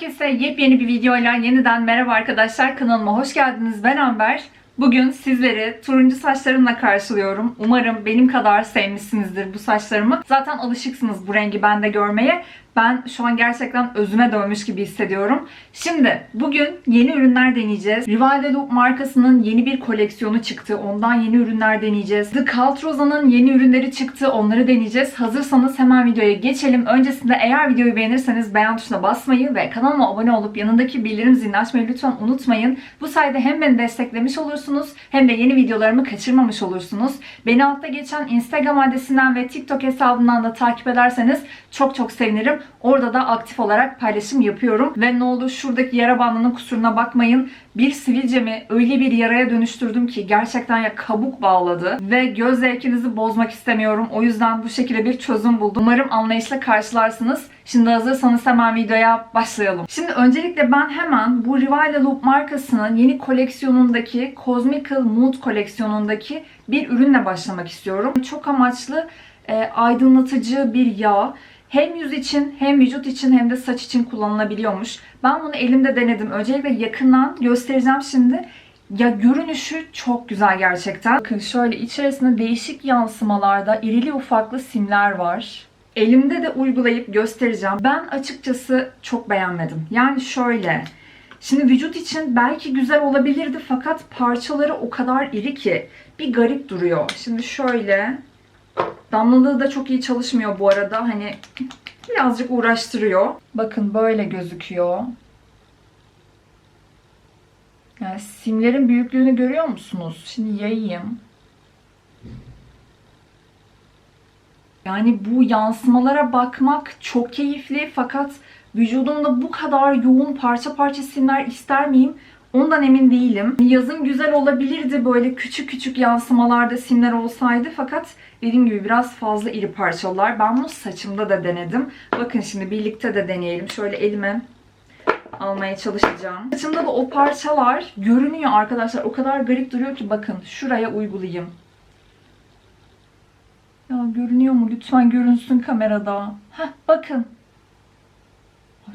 Herkese yepyeni bir videoyla yeniden merhaba arkadaşlar. Kanalıma hoş geldiniz. Ben Amber. Bugün sizleri turuncu saçlarımla karşılıyorum. Umarım benim kadar sevmişsinizdir bu saçlarımı. Zaten alışıksınız bu rengi bende görmeye. Ben şu an gerçekten özüme dönmüş gibi hissediyorum. Şimdi bugün yeni ürünler deneyeceğiz. Rivalde Loop markasının yeni bir koleksiyonu çıktı. Ondan yeni ürünler deneyeceğiz. The Cult Rosa'nın yeni ürünleri çıktı. Onları deneyeceğiz. Hazırsanız hemen videoya geçelim. Öncesinde eğer videoyu beğenirseniz beğen tuşuna basmayı ve kanalıma abone olup yanındaki bildirim zilini açmayı lütfen unutmayın. Bu sayede hem beni desteklemiş olursunuz hem de yeni videolarımı kaçırmamış olursunuz. Beni altta geçen Instagram adresinden ve TikTok hesabından da takip ederseniz çok çok sevinirim. Orada da aktif olarak paylaşım yapıyorum. Ve ne olur şuradaki yara bandının kusuruna bakmayın. Bir sivilcemi öyle bir yaraya dönüştürdüm ki gerçekten ya kabuk bağladı. Ve göz zevkinizi bozmak istemiyorum. O yüzden bu şekilde bir çözüm buldum. Umarım anlayışla karşılarsınız. Şimdi hazırsanız hemen videoya başlayalım. Şimdi öncelikle ben hemen bu Rivale Loop markasının yeni koleksiyonundaki Cosmical Mood koleksiyonundaki bir ürünle başlamak istiyorum. Çok amaçlı e, aydınlatıcı bir yağ. Hem yüz için hem vücut için hem de saç için kullanılabiliyormuş. Ben bunu elimde denedim. Öncelikle yakından göstereceğim şimdi. Ya görünüşü çok güzel gerçekten. Bakın şöyle içerisinde değişik yansımalarda irili ufaklı simler var. Elimde de uygulayıp göstereceğim. Ben açıkçası çok beğenmedim. Yani şöyle. Şimdi vücut için belki güzel olabilirdi fakat parçaları o kadar iri ki bir garip duruyor. Şimdi şöyle Damlalığı da çok iyi çalışmıyor bu arada. Hani birazcık uğraştırıyor. Bakın böyle gözüküyor. Yani simlerin büyüklüğünü görüyor musunuz? Şimdi yayayım. Yani bu yansımalara bakmak çok keyifli fakat vücudumda bu kadar yoğun parça parça simler ister miyim? Ondan emin değilim. Yazın güzel olabilirdi böyle küçük küçük yansımalarda simler olsaydı fakat dediğim gibi biraz fazla iri parçalar. Ben bunu saçımda da denedim. Bakın şimdi birlikte de deneyelim. Şöyle elime almaya çalışacağım. Saçımda da o parçalar görünüyor arkadaşlar. O kadar garip duruyor ki bakın şuraya uygulayayım. Ya görünüyor mu? Lütfen görünsün kamerada. Heh bakın.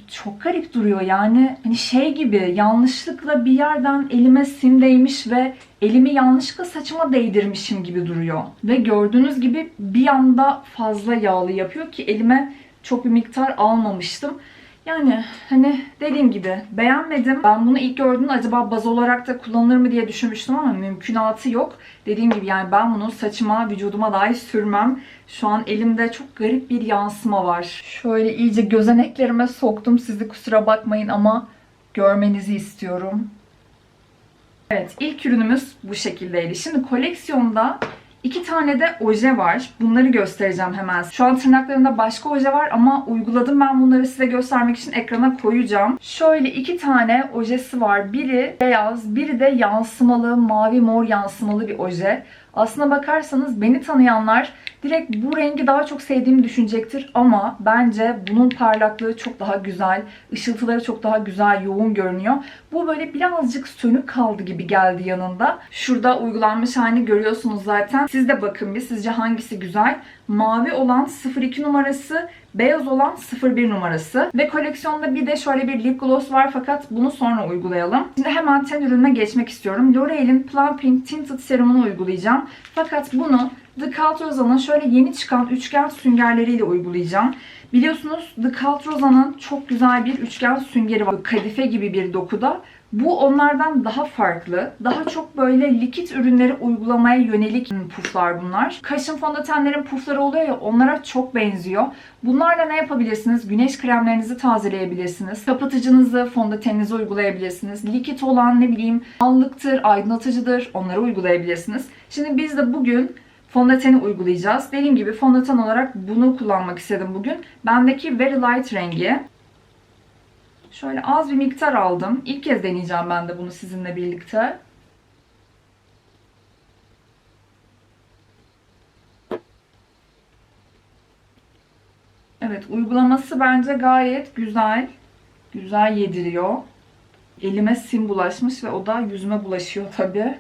Çok garip duruyor yani hani şey gibi yanlışlıkla bir yerden elime sim değmiş ve elimi yanlışlıkla saçıma değdirmişim gibi duruyor. Ve gördüğünüz gibi bir anda fazla yağlı yapıyor ki elime çok bir miktar almamıştım. Yani hani dediğim gibi beğenmedim. Ben bunu ilk gördüğümde acaba baz olarak da kullanılır mı diye düşünmüştüm ama mümkünatı yok. Dediğim gibi yani ben bunu saçıma, vücuduma dahi sürmem. Şu an elimde çok garip bir yansıma var. Şöyle iyice gözeneklerime soktum. Sizi kusura bakmayın ama görmenizi istiyorum. Evet ilk ürünümüz bu şekildeydi. Şimdi koleksiyonda İki tane de oje var. Bunları göstereceğim hemen. Şu an tırnaklarımda başka oje var ama uyguladım ben bunları size göstermek için ekrana koyacağım. Şöyle iki tane ojesi var. Biri beyaz, biri de yansımalı, mavi mor yansımalı bir oje. Aslına bakarsanız beni tanıyanlar direkt bu rengi daha çok sevdiğimi düşünecektir ama bence bunun parlaklığı çok daha güzel, ışıltıları çok daha güzel, yoğun görünüyor. Bu böyle birazcık sönük kaldı gibi geldi yanında. Şurada uygulanmış halini görüyorsunuz zaten. Siz de bakın bir sizce hangisi güzel? Mavi olan 02 numarası, beyaz olan 01 numarası. Ve koleksiyonda bir de şöyle bir lip gloss var fakat bunu sonra uygulayalım. Şimdi hemen ten ürününe geçmek istiyorum. L'Oreal'in Plumping Tinted Serum'unu uygulayacağım. Fakat bunu The Cult Rosa'nın şöyle yeni çıkan üçgen süngerleriyle uygulayacağım. Biliyorsunuz The Cult Rosa'nın çok güzel bir üçgen süngeri var. Kadife gibi bir dokuda. Bu onlardan daha farklı. Daha çok böyle likit ürünleri uygulamaya yönelik puflar bunlar. Kaşın fondötenlerin pufları oluyor ya onlara çok benziyor. Bunlarla ne yapabilirsiniz? Güneş kremlerinizi tazeleyebilirsiniz. Kapatıcınızı, fondöteninizi uygulayabilirsiniz. Likit olan ne bileyim allıktır, aydınlatıcıdır onları uygulayabilirsiniz. Şimdi biz de bugün fondöteni uygulayacağız. Dediğim gibi fondöten olarak bunu kullanmak istedim bugün. Bendeki Very Light rengi. Şöyle az bir miktar aldım. İlk kez deneyeceğim ben de bunu sizinle birlikte. Evet uygulaması bence gayet güzel. Güzel yediriyor. Elime sim bulaşmış ve o da yüzüme bulaşıyor tabii.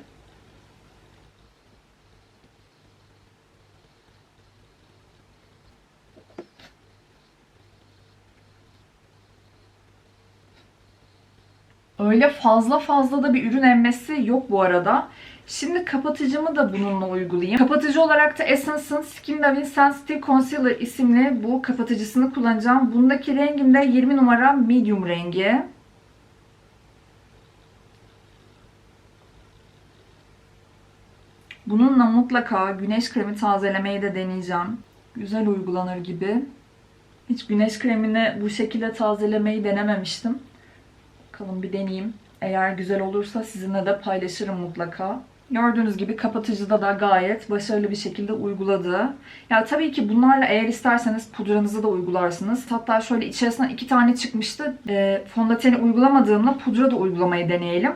Öyle fazla fazla da bir ürün emmesi yok bu arada. Şimdi kapatıcımı da bununla uygulayayım. Kapatıcı olarak da Essence'ın Skin Loving Sensitive Concealer isimli bu kapatıcısını kullanacağım. Bundaki rengim de 20 numara medium rengi. Bununla mutlaka güneş kremi tazelemeyi de deneyeceğim. Güzel uygulanır gibi. Hiç güneş kremini bu şekilde tazelemeyi denememiştim. Bakalım bir deneyeyim. Eğer güzel olursa sizinle de paylaşırım mutlaka. Gördüğünüz gibi kapatıcıda da gayet başarılı bir şekilde uyguladı. Ya tabii ki bunlarla eğer isterseniz pudranızı da uygularsınız. Hatta şöyle içerisinden iki tane çıkmıştı. E, fondöteni uygulamadığımda pudra da uygulamayı deneyelim.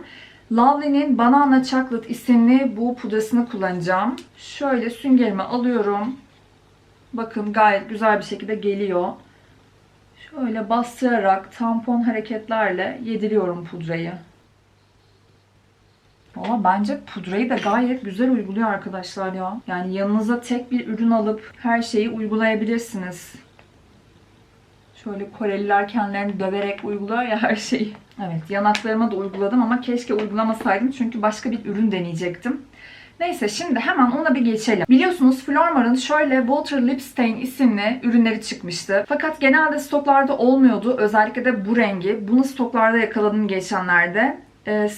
Lovely'nin Banana Chocolate isimli bu pudrasını kullanacağım. Şöyle süngerimi alıyorum. Bakın gayet güzel bir şekilde geliyor. Şöyle bastırarak tampon hareketlerle yediriyorum pudrayı. Valla bence pudrayı da gayet güzel uyguluyor arkadaşlar ya. Yani yanınıza tek bir ürün alıp her şeyi uygulayabilirsiniz. Şöyle Koreliler kendilerini döverek uyguluyor ya her şeyi. Evet yanaklarıma da uyguladım ama keşke uygulamasaydım çünkü başka bir ürün deneyecektim. Neyse şimdi hemen ona bir geçelim. Biliyorsunuz Flormar'ın şöyle Water Lip Stain isimli ürünleri çıkmıştı. Fakat genelde stoklarda olmuyordu. Özellikle de bu rengi. Bunu stoklarda yakaladım geçenlerde. Ee,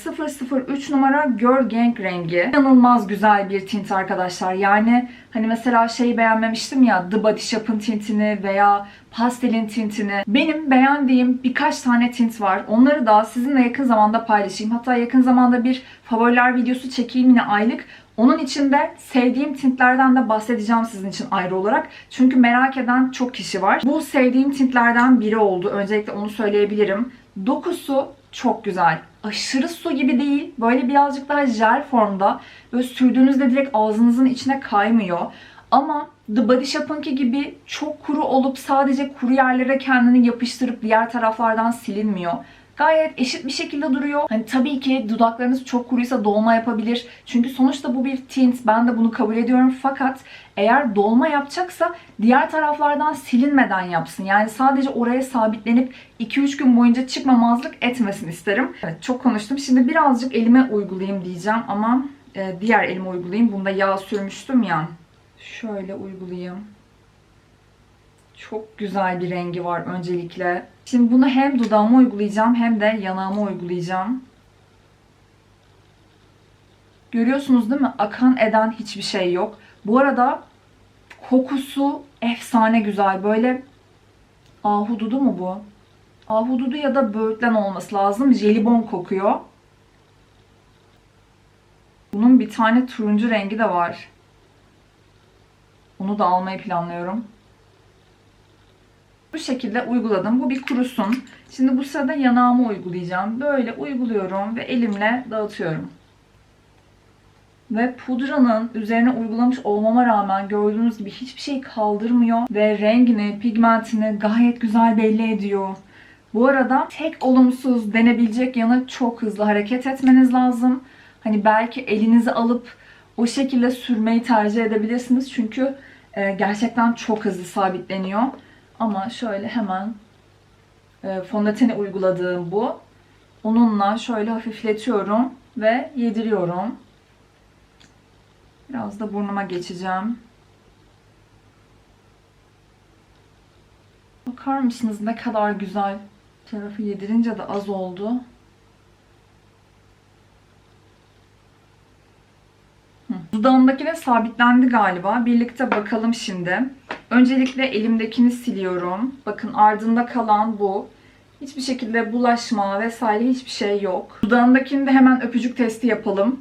003 numara Girl Gang rengi. İnanılmaz güzel bir tint arkadaşlar. Yani hani mesela şeyi beğenmemiştim ya The Body Shop'ın tintini veya pastelin tintini. Benim beğendiğim birkaç tane tint var. Onları da sizinle yakın zamanda paylaşayım. Hatta yakın zamanda bir favoriler videosu çekeyim yine aylık. Onun için de sevdiğim tintlerden de bahsedeceğim sizin için ayrı olarak. Çünkü merak eden çok kişi var. Bu sevdiğim tintlerden biri oldu. Öncelikle onu söyleyebilirim. Dokusu çok güzel. Aşırı su gibi değil. Böyle birazcık daha jel formda. Böyle sürdüğünüzde direkt ağzınızın içine kaymıyor. Ama The Body Shop'ınki gibi çok kuru olup sadece kuru yerlere kendini yapıştırıp diğer taraflardan silinmiyor. Gayet eşit bir şekilde duruyor. Hani tabii ki dudaklarınız çok kuruysa dolma yapabilir. Çünkü sonuçta bu bir tint. Ben de bunu kabul ediyorum. Fakat eğer dolma yapacaksa diğer taraflardan silinmeden yapsın. Yani sadece oraya sabitlenip 2-3 gün boyunca çıkmamazlık etmesin isterim. Evet çok konuştum. Şimdi birazcık elime uygulayayım diyeceğim ama e, diğer elime uygulayayım. Bunda yağ sürmüştüm ya. Şöyle uygulayayım. Çok güzel bir rengi var öncelikle. Şimdi bunu hem dudağıma uygulayacağım hem de yanağıma uygulayacağım. Görüyorsunuz değil mi? Akan eden hiçbir şey yok. Bu arada kokusu efsane güzel. Böyle ahududu mu bu? Ahududu ya da böğürtlen olması lazım. Jelibon kokuyor. Bunun bir tane turuncu rengi de var. Onu da almayı planlıyorum. Bu şekilde uyguladım. Bu bir kurusun. Şimdi bu sırada yanağımı uygulayacağım. Böyle uyguluyorum ve elimle dağıtıyorum. Ve pudranın üzerine uygulamış olmama rağmen gördüğünüz gibi hiçbir şey kaldırmıyor. Ve rengini, pigmentini gayet güzel belli ediyor. Bu arada tek olumsuz denebilecek yanı çok hızlı hareket etmeniz lazım. Hani belki elinizi alıp o şekilde sürmeyi tercih edebilirsiniz. Çünkü e, gerçekten çok hızlı sabitleniyor. Ama şöyle hemen e, fondöteni uyguladığım bu. Onunla şöyle hafifletiyorum ve yediriyorum. Biraz da burnuma geçeceğim. Bakar mısınız ne kadar güzel. Tarafı yedirince de az oldu. Dudağımdaki de sabitlendi galiba. Birlikte bakalım şimdi. Öncelikle elimdekini siliyorum. Bakın ardında kalan bu. Hiçbir şekilde bulaşma vesaire hiçbir şey yok. Dudağındakini de hemen öpücük testi yapalım.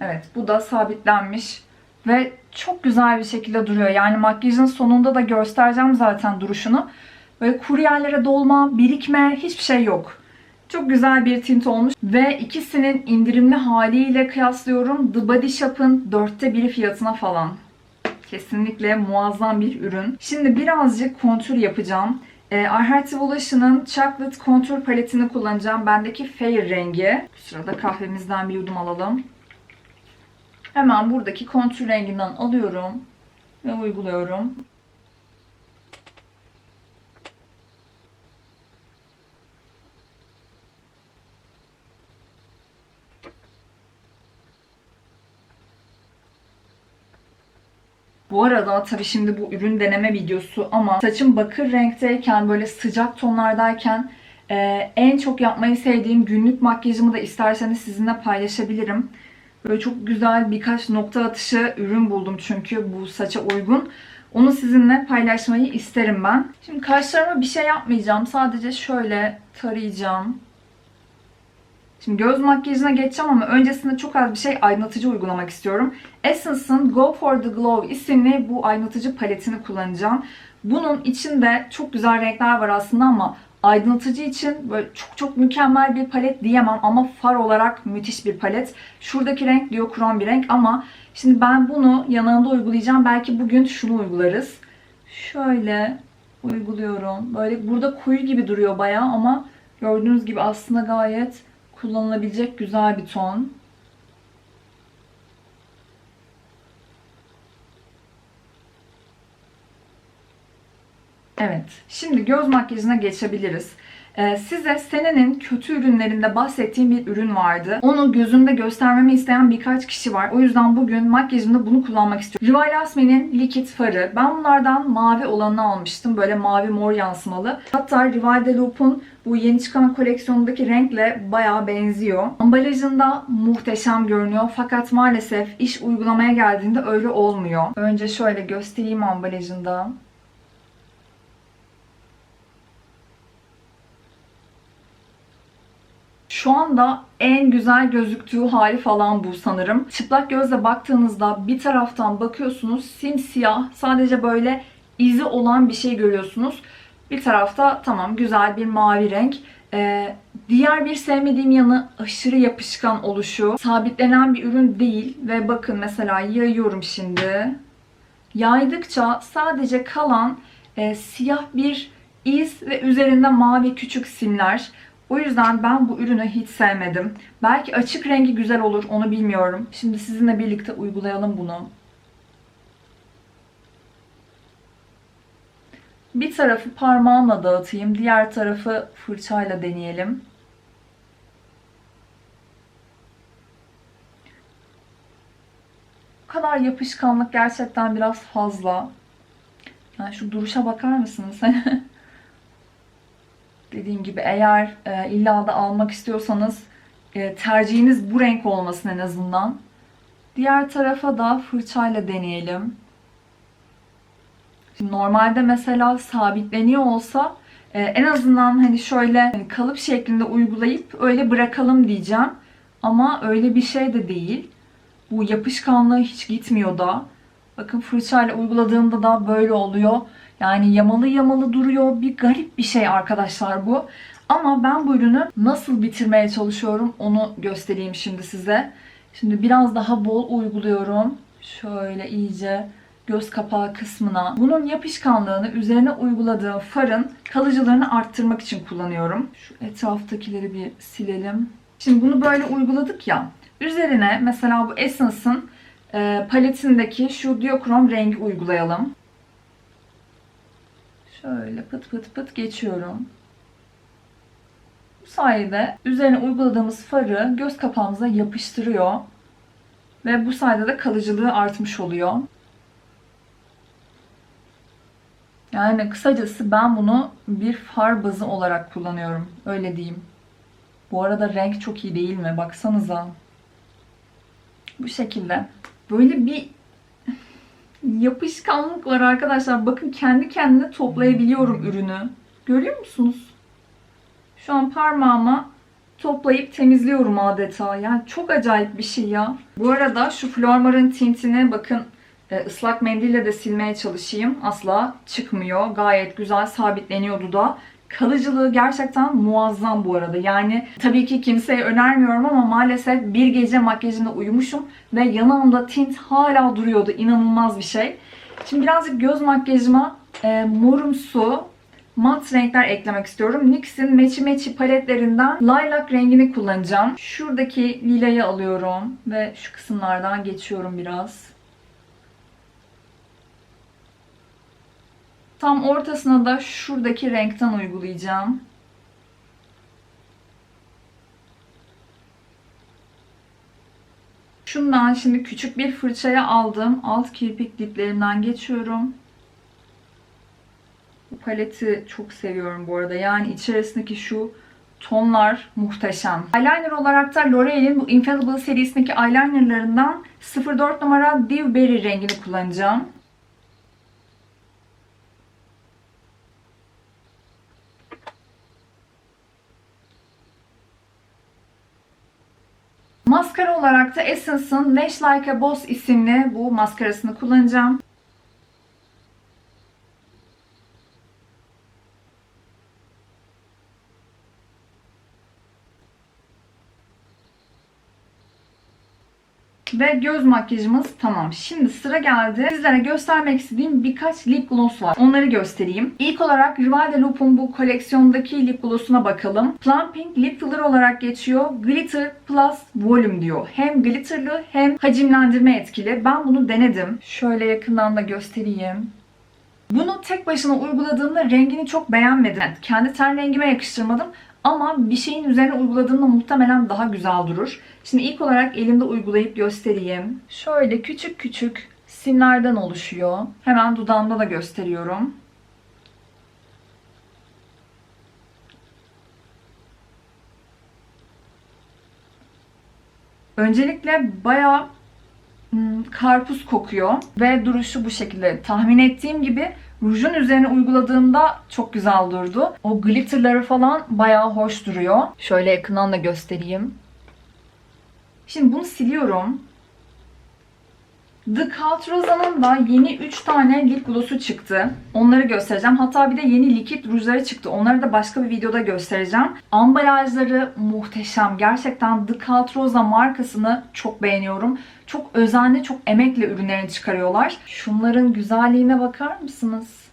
Evet bu da sabitlenmiş. Ve çok güzel bir şekilde duruyor. Yani makyajın sonunda da göstereceğim zaten duruşunu. Böyle kuru yerlere dolma, birikme hiçbir şey yok. Çok güzel bir tint olmuş. Ve ikisinin indirimli haliyle kıyaslıyorum. The Body Shop'ın dörtte biri fiyatına falan. Kesinlikle muazzam bir ürün. Şimdi birazcık kontür yapacağım. E, Arhart Evolution'ın Chocolate Contour paletini kullanacağım. Bendeki Fair rengi. Bu sırada kahvemizden bir yudum alalım. Hemen buradaki kontür renginden alıyorum ve uyguluyorum. Bu arada tabii şimdi bu ürün deneme videosu ama saçım bakır renkteyken böyle sıcak tonlardayken e, en çok yapmayı sevdiğim günlük makyajımı da isterseniz sizinle paylaşabilirim. Böyle çok güzel birkaç nokta atışı ürün buldum çünkü bu saça uygun. Onu sizinle paylaşmayı isterim ben. Şimdi kaşlarıma bir şey yapmayacağım. Sadece şöyle tarayacağım. Şimdi göz makyajına geçeceğim ama öncesinde çok az bir şey aydınlatıcı uygulamak istiyorum. Essence'ın Go For The Glow isimli bu aydınlatıcı paletini kullanacağım. Bunun içinde çok güzel renkler var aslında ama aydınlatıcı için böyle çok çok mükemmel bir palet diyemem ama far olarak müthiş bir palet. Şuradaki renk diokrom bir renk ama şimdi ben bunu yanağımda uygulayacağım. Belki bugün şunu uygularız. Şöyle uyguluyorum. Böyle burada kuyu gibi duruyor bayağı ama gördüğünüz gibi aslında gayet kullanılabilecek güzel bir ton. Evet, şimdi göz makyajına geçebiliriz. Ee, size senenin kötü ürünlerinde bahsettiğim bir ürün vardı. Onu gözümde göstermemi isteyen birkaç kişi var. O yüzden bugün makyajımda bunu kullanmak istiyorum. Rival Lasme'nin Liquid farı. Ben bunlardan mavi olanını almıştım. Böyle mavi mor yansımalı. Hatta Rival de Loop'un bu yeni çıkan koleksiyonundaki renkle bayağı benziyor. Ambalajında muhteşem görünüyor fakat maalesef iş uygulamaya geldiğinde öyle olmuyor. Önce şöyle göstereyim ambalajında. Şu anda en güzel gözüktüğü hali falan bu sanırım. Çıplak gözle baktığınızda bir taraftan bakıyorsunuz simsiyah sadece böyle izi olan bir şey görüyorsunuz. Bir tarafta tamam güzel bir mavi renk. Ee, diğer bir sevmediğim yanı aşırı yapışkan oluşu. Sabitlenen bir ürün değil ve bakın mesela yayıyorum şimdi. Yaydıkça sadece kalan e, siyah bir iz ve üzerinde mavi küçük simler. O yüzden ben bu ürünü hiç sevmedim. Belki açık rengi güzel olur onu bilmiyorum. Şimdi sizinle birlikte uygulayalım bunu. Bir tarafı parmağımla dağıtayım. Diğer tarafı fırçayla deneyelim. Bu kadar yapışkanlık gerçekten biraz fazla. Yani şu duruşa bakar mısınız? Dediğim gibi eğer e, illa da almak istiyorsanız e, tercihiniz bu renk olmasın en azından. Diğer tarafa da fırçayla deneyelim. Şimdi normalde mesela sabitleniyor olsa e, en azından hani şöyle hani kalıp şeklinde uygulayıp öyle bırakalım diyeceğim. Ama öyle bir şey de değil. Bu yapışkanlığı hiç gitmiyor da. Bakın fırçayla uyguladığımda da böyle oluyor. Yani yamalı yamalı duruyor. Bir garip bir şey arkadaşlar bu. Ama ben bu ürünü nasıl bitirmeye çalışıyorum onu göstereyim şimdi size. Şimdi biraz daha bol uyguluyorum. Şöyle iyice göz kapağı kısmına. Bunun yapışkanlığını üzerine uyguladığım farın kalıcılığını arttırmak için kullanıyorum. Şu etraftakileri bir silelim. Şimdi bunu böyle uyguladık ya. Üzerine mesela bu Essence'ın e, paletindeki şu diokrom rengi uygulayalım. Şöyle pıt pıt pıt geçiyorum. Bu sayede üzerine uyguladığımız farı göz kapağımıza yapıştırıyor. Ve bu sayede de kalıcılığı artmış oluyor. Yani kısacası ben bunu bir far bazı olarak kullanıyorum. Öyle diyeyim. Bu arada renk çok iyi değil mi? Baksanıza. Bu şekilde. Böyle bir yapışkanlık var arkadaşlar. Bakın kendi kendine toplayabiliyorum ürünü. Görüyor musunuz? Şu an parmağıma toplayıp temizliyorum adeta. Yani çok acayip bir şey ya. Bu arada şu Flormar'ın tintini bakın e, ıslak mendille de silmeye çalışayım. Asla çıkmıyor. Gayet güzel sabitleniyordu da. Kalıcılığı gerçekten muazzam bu arada. Yani tabii ki kimseye önermiyorum ama maalesef bir gece makyajında uyumuşum ve yanağımda tint hala duruyordu. İnanılmaz bir şey. Şimdi birazcık göz makyajıma e, morumsu mat renkler eklemek istiyorum. NYX'in Meçi Meçi paletlerinden lilac rengini kullanacağım. Şuradaki lilayı alıyorum ve şu kısımlardan geçiyorum biraz. Tam ortasına da şuradaki renkten uygulayacağım. Şundan şimdi küçük bir fırçaya aldım. Alt kirpik diplerinden geçiyorum. Bu paleti çok seviyorum bu arada. Yani içerisindeki şu tonlar muhteşem. Eyeliner olarak da L'Oreal'in bu Infallible serisindeki eyelinerlarından 04 numara Dew Berry rengini kullanacağım. Olarak da Essence'ın Lash Like a Boss isimli bu maskarasını kullanacağım. Ve göz makyajımız tamam. Şimdi sıra geldi. Sizlere göstermek istediğim birkaç lip gloss var. Onları göstereyim. İlk olarak Rivalda Loop'un bu koleksiyondaki lip gloss'una bakalım. Plumping Lip Filler olarak geçiyor. Glitter Plus Volume diyor. Hem glitterlı hem hacimlendirme etkili. Ben bunu denedim. Şöyle yakından da göstereyim. Bunu tek başına uyguladığımda rengini çok beğenmedim. Yani kendi ten rengime yakıştırmadım. Ama bir şeyin üzerine uyguladığımda muhtemelen daha güzel durur. Şimdi ilk olarak elimde uygulayıp göstereyim. Şöyle küçük küçük simlerden oluşuyor. Hemen dudağımda da gösteriyorum. Öncelikle bayağı karpuz kokuyor ve duruşu bu şekilde. Tahmin ettiğim gibi rujun üzerine uyguladığımda çok güzel durdu. O glitterları falan bayağı hoş duruyor. Şöyle yakından da göstereyim. Şimdi bunu siliyorum. The Cult Rosa'nın da yeni 3 tane lip gloss'u çıktı. Onları göstereceğim. Hatta bir de yeni likit rujları çıktı. Onları da başka bir videoda göstereceğim. Ambalajları muhteşem. Gerçekten The Cult Rosa markasını çok beğeniyorum. Çok özenli, çok emekle ürünlerini çıkarıyorlar. Şunların güzelliğine bakar mısınız?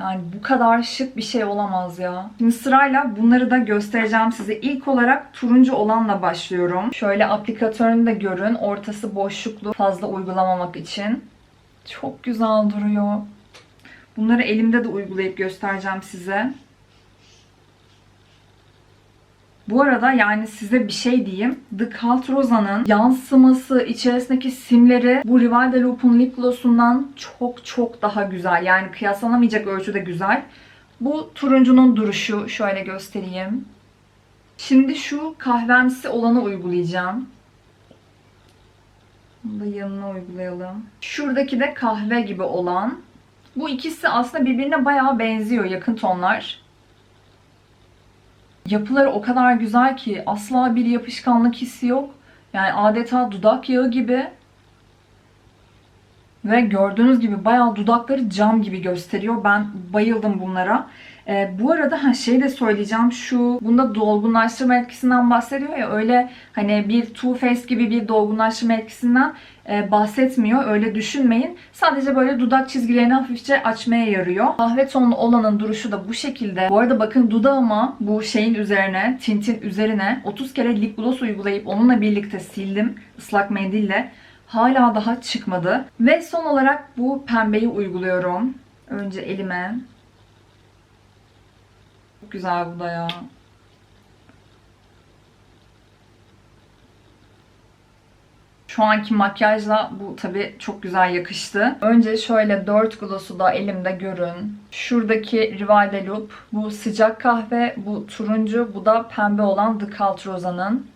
Yani bu kadar şık bir şey olamaz ya. Şimdi sırayla bunları da göstereceğim size. İlk olarak turuncu olanla başlıyorum. Şöyle aplikatörünü de görün. Ortası boşluklu fazla uygulamamak için. Çok güzel duruyor. Bunları elimde de uygulayıp göstereceğim size. Bu arada yani size bir şey diyeyim. The Cult Rosa'nın yansıması, içerisindeki simleri bu Rival de Loop'un lip gloss'undan çok çok daha güzel. Yani kıyaslanamayacak ölçüde güzel. Bu turuncunun duruşu. Şöyle göstereyim. Şimdi şu kahvemsi olanı uygulayacağım. Bunu da yanına uygulayalım. Şuradaki de kahve gibi olan. Bu ikisi aslında birbirine bayağı benziyor yakın tonlar. Yapıları o kadar güzel ki asla bir yapışkanlık hissi yok. Yani adeta dudak yağı gibi. Ve gördüğünüz gibi bayağı dudakları cam gibi gösteriyor. Ben bayıldım bunlara. Ee, bu arada ha şey de söyleyeceğim. Şu bunda dolgunlaştırma etkisinden bahsediyor ya öyle hani bir Too Faced gibi bir dolgunlaştırma etkisinden e, bahsetmiyor. Öyle düşünmeyin. Sadece böyle dudak çizgilerini hafifçe açmaya yarıyor. Kahve tonlu olanın duruşu da bu şekilde. Bu arada bakın dudağıma bu şeyin üzerine, tintin üzerine 30 kere lip gloss uygulayıp onunla birlikte sildim ıslak mendille. Hala daha çıkmadı. Ve son olarak bu pembeyi uyguluyorum. Önce elime. Çok güzel bu da ya. Şu anki makyajla bu tabi çok güzel yakıştı. Önce şöyle 4 gloss'u da elimde görün. Şuradaki Rival de Loop. Bu sıcak kahve, bu turuncu, bu da pembe olan The Cult Rosa'nın.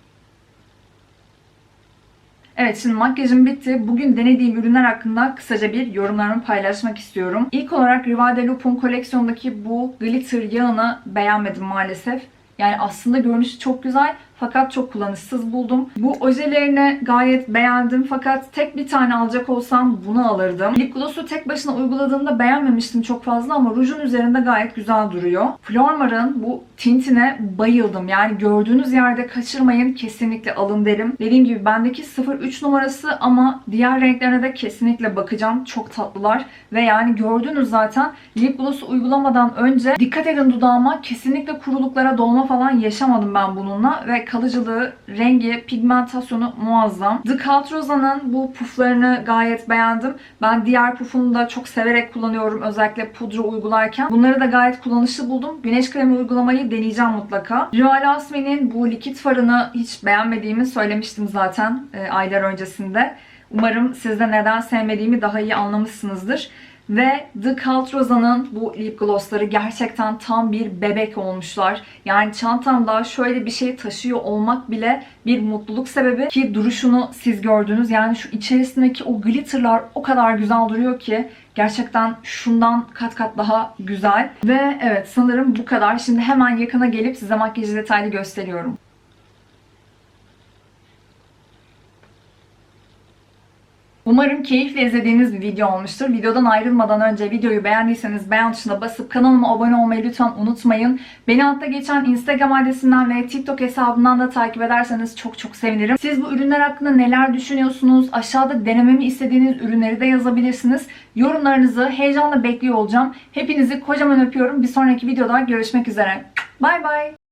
Evet şimdi makyajım bitti. Bugün denediğim ürünler hakkında kısaca bir yorumlarımı paylaşmak istiyorum. İlk olarak Rival de Loop'un koleksiyondaki bu glitter yağını beğenmedim maalesef. Yani aslında görünüşü çok güzel fakat çok kullanışsız buldum. Bu ojelerini gayet beğendim fakat tek bir tane alacak olsam bunu alırdım. Lip gloss'u tek başına uyguladığımda beğenmemiştim çok fazla ama rujun üzerinde gayet güzel duruyor. Flormar'ın bu tintine bayıldım. Yani gördüğünüz yerde kaçırmayın kesinlikle alın derim. Dediğim gibi bendeki 03 numarası ama diğer renklerine de kesinlikle bakacağım. Çok tatlılar ve yani gördünüz zaten lip gloss'u uygulamadan önce dikkat edin dudağıma kesinlikle kuruluklara dolma falan yaşamadım ben bununla ve kalıcılığı, rengi, pigmentasyonu muazzam. The Cult Rosa'nın bu puflarını gayet beğendim. Ben diğer pufunu da çok severek kullanıyorum. Özellikle pudra uygularken. Bunları da gayet kullanışlı buldum. Güneş kremi uygulamayı deneyeceğim mutlaka. Rival Asmi'nin bu likit farını hiç beğenmediğimi söylemiştim zaten e, aylar öncesinde. Umarım siz de neden sevmediğimi daha iyi anlamışsınızdır. Ve The Cult Rosa'nın bu lip glossları gerçekten tam bir bebek olmuşlar. Yani çantamda şöyle bir şey taşıyor olmak bile bir mutluluk sebebi ki duruşunu siz gördünüz. Yani şu içerisindeki o glitterlar o kadar güzel duruyor ki gerçekten şundan kat kat daha güzel. Ve evet sanırım bu kadar. Şimdi hemen yakına gelip size makyajı detaylı gösteriyorum. Umarım keyifle izlediğiniz bir video olmuştur. Videodan ayrılmadan önce videoyu beğendiyseniz beğen tuşuna basıp kanalıma abone olmayı lütfen unutmayın. Beni altta geçen Instagram adresinden ve TikTok hesabından da takip ederseniz çok çok sevinirim. Siz bu ürünler hakkında neler düşünüyorsunuz? Aşağıda denememi istediğiniz ürünleri de yazabilirsiniz. Yorumlarınızı heyecanla bekliyor olacağım. Hepinizi kocaman öpüyorum. Bir sonraki videoda görüşmek üzere. Bay bay.